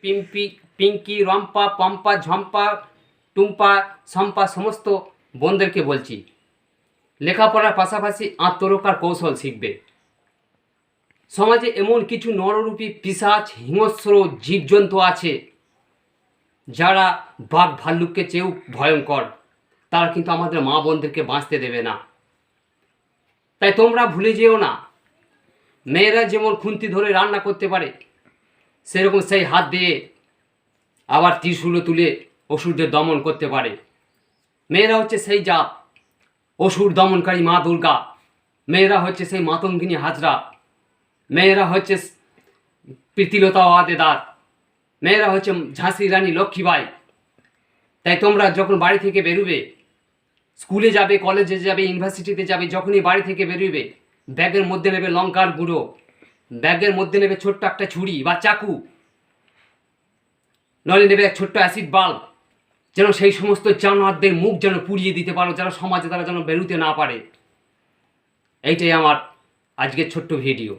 পিম্পি, পিঙ্কি, রম্পা, পম্পা, ঝম্পা, টুম্পা, শম্পা সমস্ত বোনদেরকে বলছি, লেখাপড়ার পাশাপাশি আত্মরক্ষার কৌশল শিখবে। সমাজে এমন কিছু নররূপী পিসাচ, হিংস্র জীবজন্তু আছে, যারা বাঘ ভাল্লুককে চেয়েও ভয়ঙ্কর, তারা কিন্তু আমাদের মা বোনদেরকে বাঁচতে দেবে না। তাই তোমরা ভুলে যেও না। মেয়েরা যেমন খুন্তি ধরে রান্না করতে পারে সেরকম সেই হাত দিয়ে আবার ত্রিশূলও তুলে অসুরদের দমন করতে পারে। মেয়েরা হচ্ছে সেই জাত, অসুর দমনকারী মা দুর্গা। মেয়েরা হচ্ছে সেই মাতঙ্গিনী হাজরা। মেয়েরা হচ্ছে প্রীতিলতা ওয়াদেদার মেয়েরা হচ্ছে ঝাঁসি রানী লক্ষ্মীবাই। তাই তোমরা যখন বাড়ি থেকে বেরোবে, স্কুলে যাবে, কলেজে যাবে, ইউনিভার্সিটিতে যাবে, যখনই বাড়ি থেকে বেরোবে, ব্যাগের মধ্যে নেবে লঙ্কার গুঁড়ো ব্যাগের মধ্যে নেবে ছোট্ট একটা ছুরি বা চাকু। নলে নেবে এক ছোট্ট অ্যাসিড বাল্ব যেন সেই সমস্ত জানোয়ারদের মুখ যেন পুড়িয়ে দিতে পারো, যেন সমাজে তারা যেন বেরোতে না পারে। এইটাই আমার আজকের ছোট্ট ভিডিও